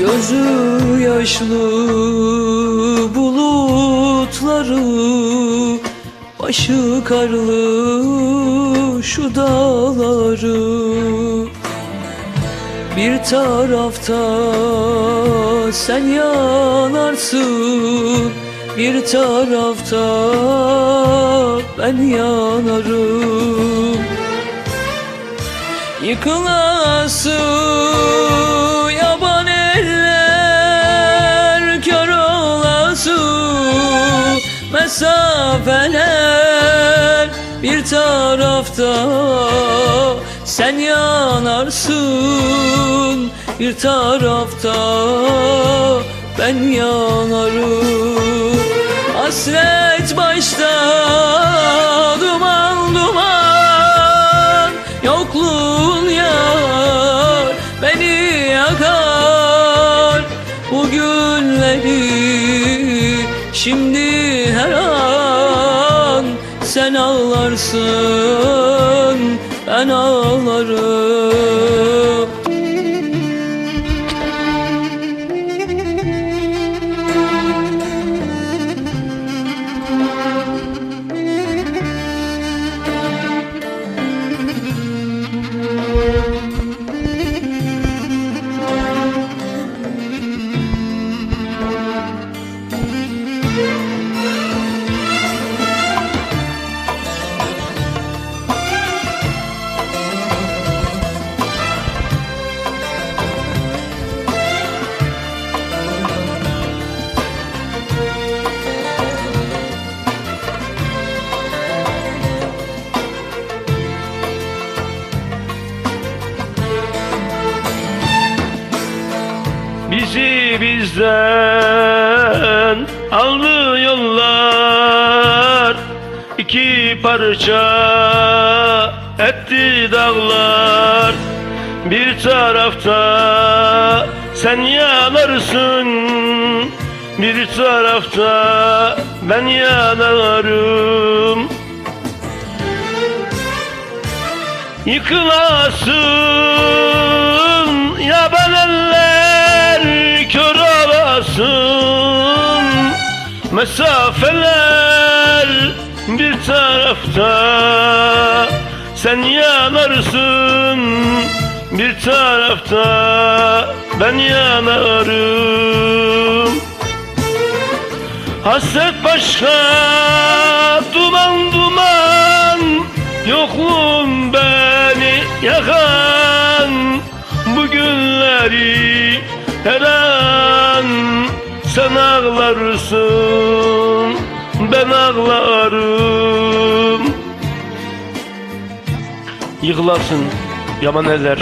Gözü yaşlı bulutları Başı karlı şu dağları. Bir tarafta sen yanarsın Bir tarafta ben yanarım. Yıkılası mesafeler Bir tarafta. Sen yanarsın Bir tarafta ben yanarım. Hasret başta duman duman Yokluğun yar beni yakar. Bu günleri şimdi Sen ağlarsın ben ağlarım Bizi bizden. Aldı yollar iki parça etti dağlar. Bir tarafta sen yanarsın Bir tarafta ben yanarım. Yıkılasın Mesafeler bir tarafta. Sen yanarsın Bir tarafta. Ben yanarım. Hasret başka duman duman. Yokluğun beni yakan Bu günleri her an Sen ağlarsın ben ağlarım. Yıkılasın yaman eller